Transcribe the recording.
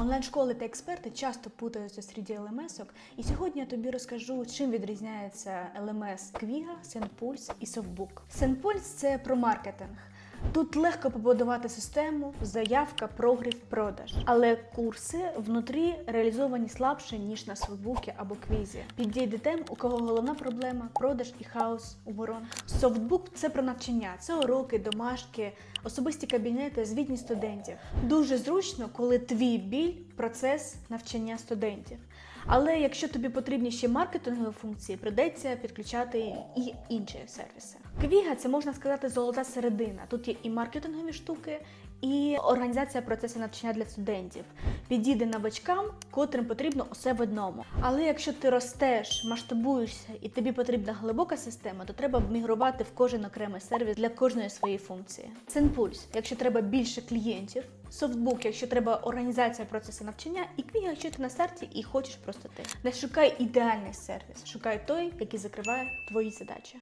Онлайн-школи та експерти часто путаються серед LMS-ок, і сьогодні я тобі розкажу, чим відрізняється LMS Квіга, SendPulse і SoftBook. SendPulse – це про маркетинг. Тут легко побудувати систему, заявка, прогрів, продаж. Але курси внутрі реалізовані слабше, ніж на Софтбукі або квізі. Підійде тем, у кого головна проблема продаж і хаос у воронках. Софтбук це про навчання, це уроки, домашки, особисті кабінети, звітність студентів. Дуже зручно, коли твій біль процес навчання студентів. Але якщо тобі потрібні ще маркетингові функції, придеться підключати і інші сервіси. Квіга це можна сказати золота середина. Тут є і маркетингові штуки, і організація процесу навчання для студентів. Підійде новачкам, котрим потрібно усе в одному. Але якщо ти ростеш, масштабуєшся і тобі потрібна глибока система, то треба мігрувати в кожен окремий сервіс для кожної своєї функції. Сенпульс, якщо треба більше клієнтів, софтбук, якщо треба організація процесу навчання, і квіга, якщо ти на старті і хочеш просто ти. Не шукай ідеальний сервіс, шукай той, який закриває твої задачі.